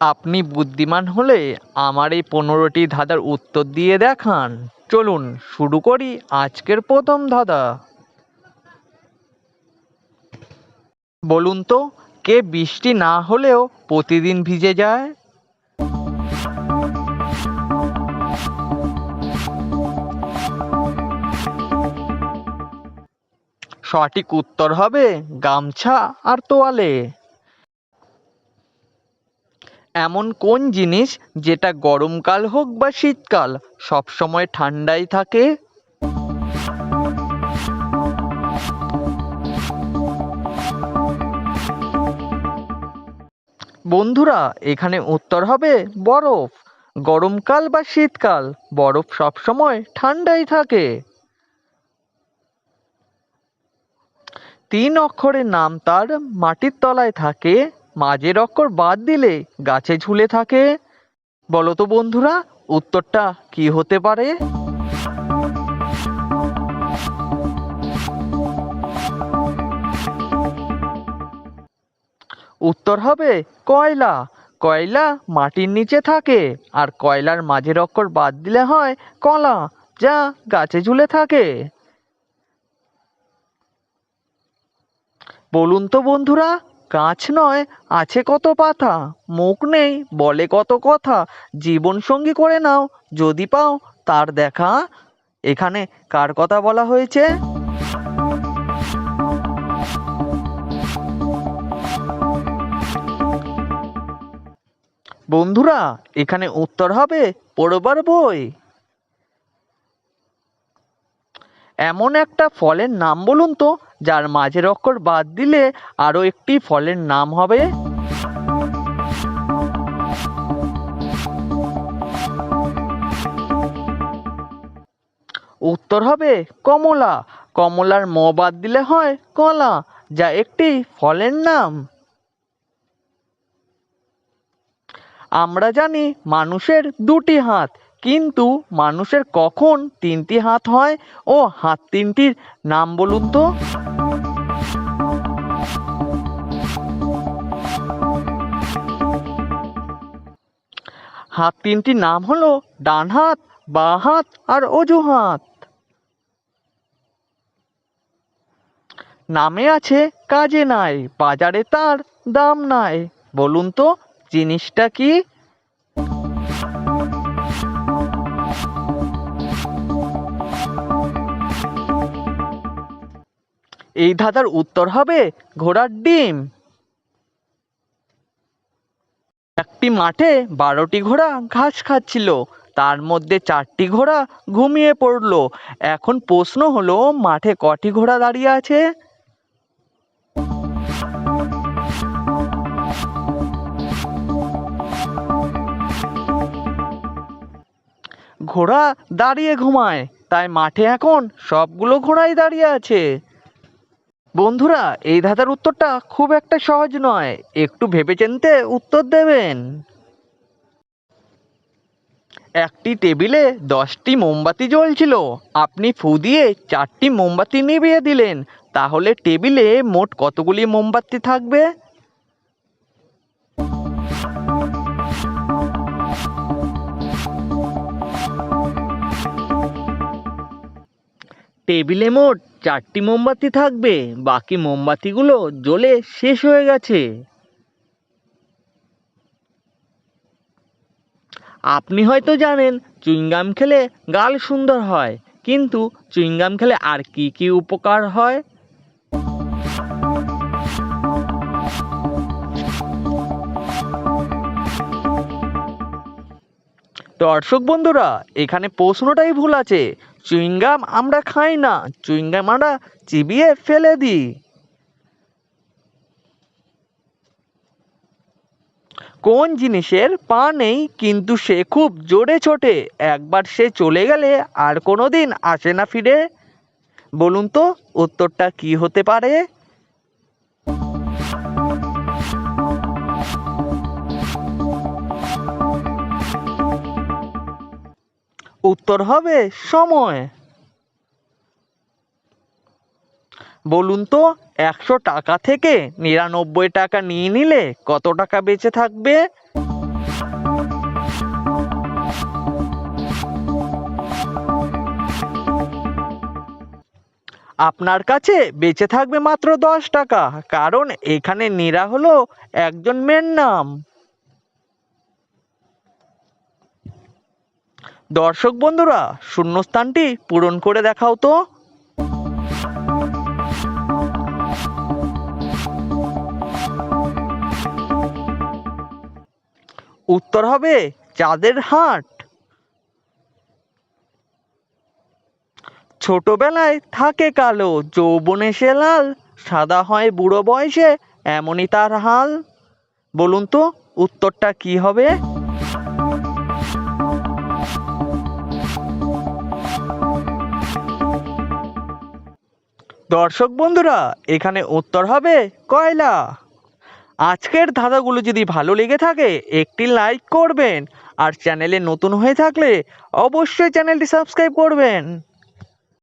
আপনি বুদ্ধিমান হলে আমার এই পনেরোটি ধাঁধার উত্তর দিয়ে দেখান। চলুন শুরু করি আজকের প্রথম ধাঁধা। বলুন তো, কে বৃষ্টি না হলেও প্রতিদিন ভিজে যায়? সঠিক উত্তর হবে গামছা আর তোয়ালে। এমন কোন জিনিস যেটা গরমকাল হোক বা শীতকাল, সবসময় ঠান্ডাই থাকে? বন্ধুরা, এখানে উত্তর হবে বরফ। গরমকাল বা শীতকাল, বরফ সবসময় ঠান্ডাই থাকে। তিন অক্ষরের নাম তার মাটির তলায় থাকে। মাঝের অক্ষর বাদ দিলে গাছে ঝুলে থাকে। বলো তো বন্ধুরা, উত্তরটা কি হতে পারে? উত্তর হবে কয়লা। কয়লা মাটির নিচে থাকে আর কয়লার মাঝের অক্ষর বাদ দিলে হয় কলা, যা গাছে ঝুলে থাকে। বলুন তো বন্ধুরা গাছ নয়, আছে কত পাতা মুখ নেই, বলে কত কথা। জীবন সঙ্গী করে নাও, যদি পাও তার দেখা। এখানে কার কথা বলা হয়েছে? বন্ধুরা, এখানে উত্তর হবে পড়বার বই। এমন একটা ফলের নাম বলুন তো, যার মাঝের অক্ষর বাদ দিলে আরও একটি ফলের নাম হবে? উত্তর হবে কমলা। কমলার ম বাদ দিলে হয় কলা, যা একটি ফলের নাম। আমরা জানি মানুষের দুটি হাত কিন্তু মানুষের কখন তিনটি হাত হয় ও হাত তিনটির নাম বলুন তো? হাত তিনটির নাম হলো ডান হাত, বাঁ হাত আর অজুহাত। নামে আছে কাজে নাই, বাজারে তার দাম নাই। বলুন তো, জিনিসটা কি? এই ধাঁধার উত্তর হবে ঘোড়ার ডিম। একটি মাঠে বারোটি ঘোড়া ঘাস খাচ্ছিল, তার মধ্যে চারটি ঘোড়া ঘুমিয়ে পড়ল। এখন প্রশ্ন হলো, মাঠে কটি ঘোড়া দাঁড়িয়ে আছে? ঘোড়া দাঁড়িয়ে ঘুমায়, তাই মাঠে এখন সবগুলো ঘোড়াই দাঁড়িয়ে আছে। বন্ধুরা, এই ধাঁধার উত্তরটা খুব একটা সহজ নয়। একটু ভেবেচিন্তে উত্তর দেবেন। একটি টেবিলে দশটি মোমবাতি জ্বলছিল। আপনি ফু দিয়ে চারটি মোমবাতি নিভিয়ে দিলেন। তাহলে টেবিলে মোট কতগুলি মোমবাতি থাকবে? টেবিলে মোট চারটি মোমবাতি থাকবে, বাকি মোমবাতিগুলো জ্বলে শেষ হয়ে গেছে। আপনি হয়তো জানেন, চুইংগাম খেলে গাল সুন্দর হয়, কিন্তু চুইংগাম খেলে আর কি কি উপকার হয়? দর্শক বন্ধুরা, এখানে প্রশ্নটাই ভুল আছে। চুইংগাম আমরা খাই না, চুইংগাম আমরা চিবিয়ে ফেলে দিই। কোন জিনিসের পা নেই কিন্তু সে খুব জোরে ছোটে, একবার সে চলে গেলে আর কোনো দিন আসে না ফিরে। বলুন তো, উত্তরটা কি হতে পারে? উত্তর হবে সময়। বলুন তো, একশো টাকা থেকে নিরানব্বই টাকা নিয়ে নিলে কত টাকা বেঁচে থাকবে? আপনার কাছে বেঁচে থাকবে মাত্র দশ টাকা, কারণ এখানে নিরা হলো একজন মেয়ের নাম। দর্শক বন্ধুরা, শূন্যস্থানটি পূরণ করে দেখাও তো। উত্তর হবে চাঁদের হাট। ছোটবেলায় থাকে কালো, যৌবনে সে লাল, সাদা হয় বুড়ো বয়সে এমনই তার হাল। বলুন তো, উত্তরটা কি হবে? দর্শক বন্ধুরা, এখানে উত্তর হবে কয়লা। আজকের ধাঁধাগুলো যদি ভালো লেগে থাকে, একটি লাইক করবেন। আর চ্যানেলে নতুন হয়ে থাকলে অবশ্যই চ্যানেলটি সাবস্ক্রাইব করবেন।